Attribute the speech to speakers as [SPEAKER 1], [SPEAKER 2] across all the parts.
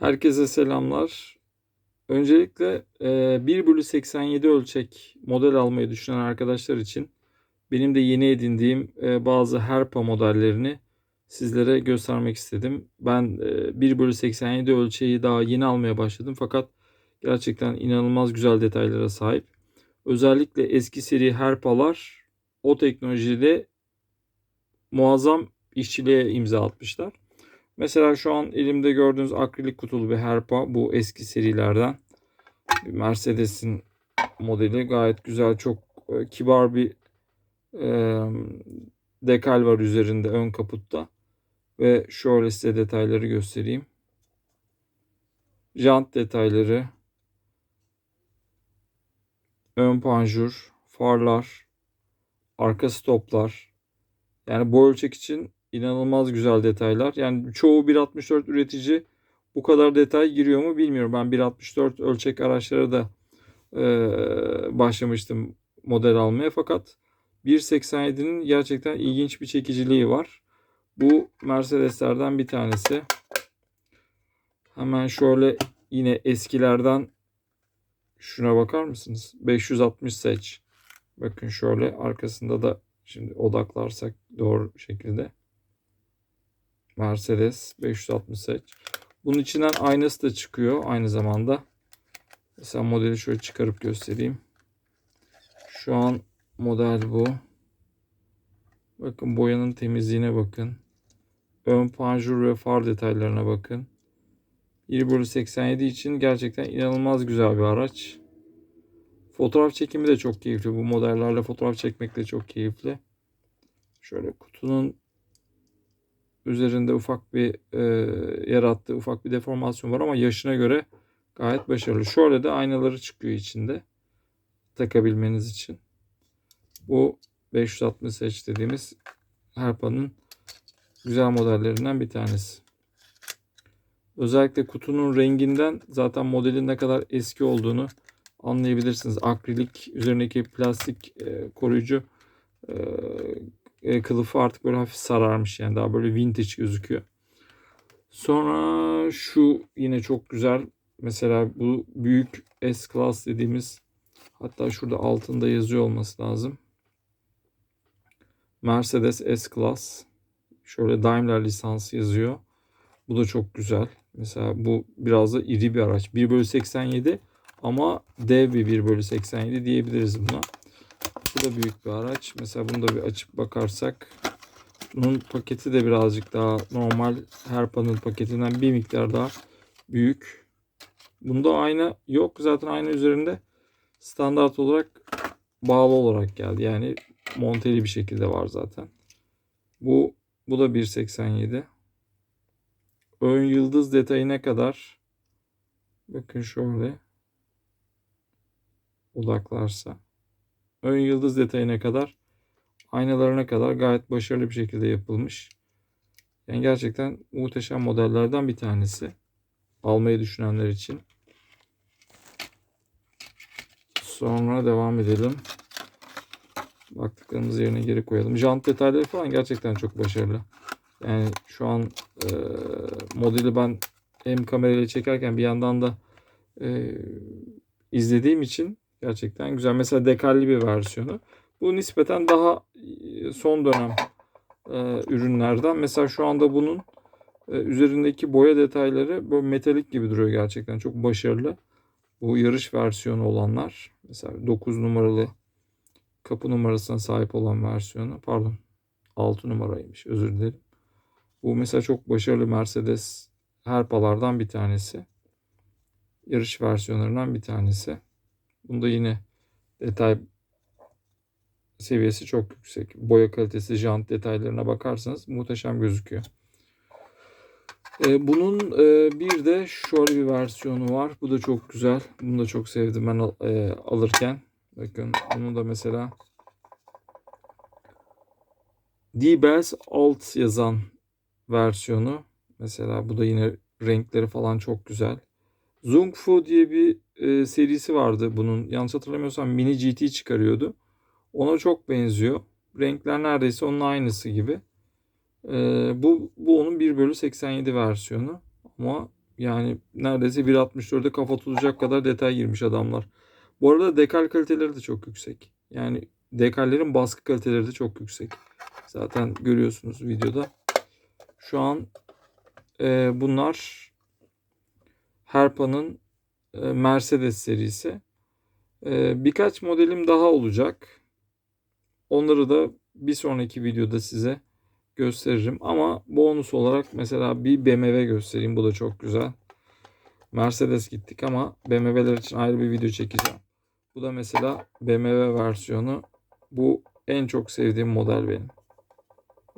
[SPEAKER 1] Herkese selamlar. Öncelikle e, 1 bölü 87 ölçek model almayı düşünen arkadaşlar için benim de yeni edindiğim e, bazı Herpa modellerini sizlere göstermek istedim. Ben e, 1 bölü 87 ölçeği daha yeni almaya başladım fakat gerçekten inanılmaz güzel detaylara sahip. Özellikle eski seri Herpalar o teknolojide muazzam işçiliğe imza atmışlar. Mesela şu an elimde gördüğünüz akrilik kutulu bir Herpa. Bu eski serilerden. Mercedes'in modeli. Gayet güzel. Çok e, kibar bir e, dekal var üzerinde ön kaputta. Ve şöyle size detayları göstereyim. Jant detayları. Ön panjur. Farlar. Arka stoplar. Yani bu ölçek için İnanılmaz güzel detaylar. Yani çoğu 1.64 üretici bu kadar detay giriyor mu bilmiyorum. Ben 1.64 ölçek araçlara da e, başlamıştım model almaya. Fakat 1.87'nin gerçekten ilginç bir çekiciliği var. Bu Mercedeslerden bir tanesi. Hemen şöyle yine eskilerden şuna bakar mısınız? 560 seç. Bakın şöyle arkasında da şimdi odaklarsak doğru şekilde. Mercedes 560 Bunun içinden aynası da çıkıyor aynı zamanda. Mesela modeli şöyle çıkarıp göstereyim. Şu an model bu. Bakın boyanın temizliğine bakın. Ön panjur ve far detaylarına bakın. 1 bölü 87 için gerçekten inanılmaz güzel bir araç. Fotoğraf çekimi de çok keyifli. Bu modellerle fotoğraf çekmek de çok keyifli. Şöyle kutunun üzerinde ufak bir e, yarattığı ufak bir deformasyon var ama yaşına göre gayet başarılı. Şöyle de aynaları çıkıyor içinde takabilmeniz için. Bu 560 H dediğimiz Herpa'nın güzel modellerinden bir tanesi. Özellikle kutunun renginden zaten modelin ne kadar eski olduğunu anlayabilirsiniz. Akrilik üzerindeki plastik e, koruyucu e, e, kılıfı artık böyle hafif sararmış yani daha böyle vintage gözüküyor. Sonra şu yine çok güzel. Mesela bu büyük S-Class dediğimiz hatta şurada altında yazıyor olması lazım. Mercedes S-Class. Şöyle Daimler lisansı yazıyor. Bu da çok güzel. Mesela bu biraz da iri bir araç. 1 bölü 87 ama dev bir 1 bölü 87 diyebiliriz buna. Bu da büyük bir araç. Mesela bunu da bir açıp bakarsak bunun paketi de birazcık daha normal her panel paketinden bir miktar daha büyük. Bunda ayna yok. Zaten ayna üzerinde standart olarak bağlı olarak geldi. Yani monteli bir şekilde var zaten. Bu bu da 1.87. Ön yıldız detayı ne kadar? Bakın şöyle odaklarsa ön yıldız detayına kadar aynalarına kadar gayet başarılı bir şekilde yapılmış. Yani gerçekten muhteşem modellerden bir tanesi. Almayı düşünenler için. Sonra devam edelim. Baktıklarımızı yerine geri koyalım. Jant detayları falan gerçekten çok başarılı. Yani şu an e, modeli ben hem kamerayla çekerken bir yandan da e, izlediğim için Gerçekten güzel. Mesela dekalli bir versiyonu. Bu nispeten daha e, son dönem e, ürünlerden. Mesela şu anda bunun e, üzerindeki boya detayları böyle metalik gibi duruyor gerçekten. Çok başarılı. Bu yarış versiyonu olanlar. Mesela 9 numaralı kapı numarasına sahip olan versiyonu. Pardon 6 numaraymış özür dilerim. Bu mesela çok başarılı Mercedes Herpalardan bir tanesi. Yarış versiyonlarından bir tanesi. Bunda yine detay seviyesi çok yüksek. Boya kalitesi, jant detaylarına bakarsanız muhteşem gözüküyor. Ee, bunun e, bir de şöyle bir versiyonu var. Bu da çok güzel. Bunu da çok sevdim ben e, alırken. Bakın bunu da mesela D-Bass Alt yazan versiyonu. Mesela bu da yine renkleri falan çok güzel. Zung Fu diye bir e, serisi vardı bunun. Yanlış hatırlamıyorsam Mini GT çıkarıyordu. Ona çok benziyor. Renkler neredeyse onun aynısı gibi. E, bu, bu onun 1 bölü 87 versiyonu. Ama Yani neredeyse 1.64'e kafa tutacak kadar detay girmiş adamlar. Bu arada dekal kaliteleri de çok yüksek. Yani dekallerin baskı kaliteleri de çok yüksek. Zaten görüyorsunuz videoda. Şu an e, bunlar Herpa'nın e, Mercedes serisi. E, birkaç modelim daha olacak. Onları da bir sonraki videoda size gösteririm. Ama bonus olarak mesela bir BMW göstereyim. Bu da çok güzel. Mercedes gittik ama BMW'ler için ayrı bir video çekeceğim. Bu da mesela BMW versiyonu. Bu en çok sevdiğim model benim.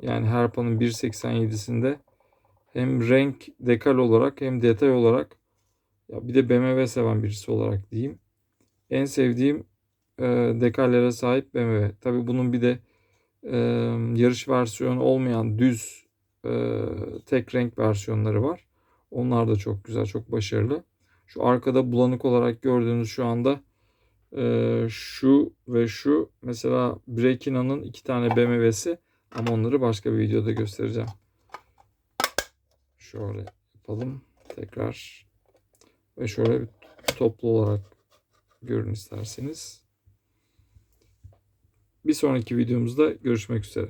[SPEAKER 1] Yani Herpa'nın 1.87'sinde hem renk dekal olarak hem detay olarak ya bir de BMW seven birisi olarak diyeyim. En sevdiğim e, dekallere sahip BMW. Tabi bunun bir de e, yarış versiyonu olmayan düz e, tek renk versiyonları var. Onlar da çok güzel, çok başarılı. Şu arkada bulanık olarak gördüğünüz şu anda e, şu ve şu mesela Brekina'nın iki tane BMW'si ama onları başka bir videoda göstereceğim. Şöyle yapalım tekrar ve şöyle bir toplu olarak görün isterseniz. Bir sonraki videomuzda görüşmek üzere.